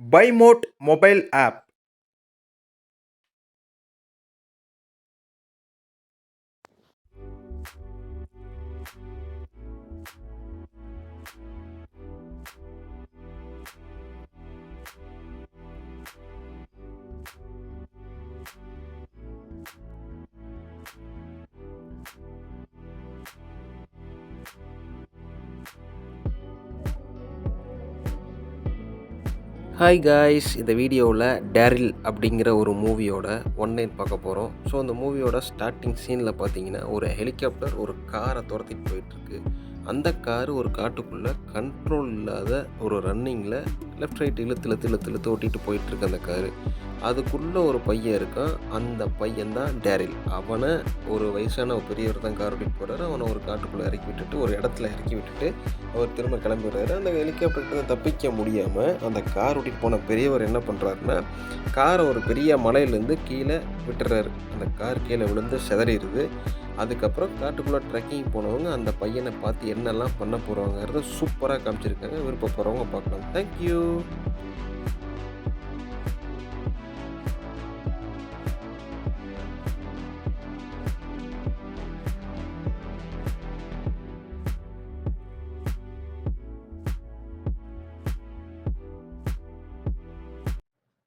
Bymod mobile app hi guys இந்த வீடியோவில் Daryl அப்படிங்கிற ஒரு மூவியோட ஒன் நைட் பார்க்க போகிறோம். ஸோ அந்த மூவியோட ஸ்டார்டிங் சீனில் பார்த்தீங்கன்னா ஒரு ஹெலிகாப்டர் ஒரு காரை துரத்திட்டு போயிட்டுருக்கு. அந்த கார் ஒரு காட்டுக்குள்ளே கண்ட்ரோல் இல்லாத ஒரு ரன்னிங்கில் லெஃப்ட் ரைட் இழுத்து இழுத்து இழுத்து இழுத்து ஓட்டிகிட்டு போயிட்டுருக்கு அந்த காரு அதுக்குள்ளே ஒரு பையன் இருக்கான். அந்த பையன் தான் டேரில். அவனை ஒரு வயசான ஒரு பெரியவர் தான் கார் ஓட்டிட்டு போகிறாரு அவனை ஒரு காட்டுக்குள்ளே இறக்கி விட்டுட்டு ஒரு இடத்துல இறக்கி விட்டுட்டு அவர் திரும்ப கிளம்பி வர்றாரு அந்த ஹெலிகாப்டர்கிட்ட தப்பிக்க முடியாமல் அந்த கார் ஓட்டிட்டு போன பெரியவர் என்ன பண்ணுறாருன்னா காரை ஒரு பெரிய மலையிலேருந்து கீழே விட்டுறாரு. அந்த கார் கீழே விழுந்து சிதறிடுது. அதுக்கப்புறம் காட்டுக்குள்ளே ட்ரெக்கிங் போனவங்க அந்த பையனை பார்த்து என்னெல்லாம் பண்ண போகிறாங்கிறத சூப்பராக காமிச்சிருக்காங்க. விருப்பப்படுறவங்க பார்க்கலாம். தேங்க்யூ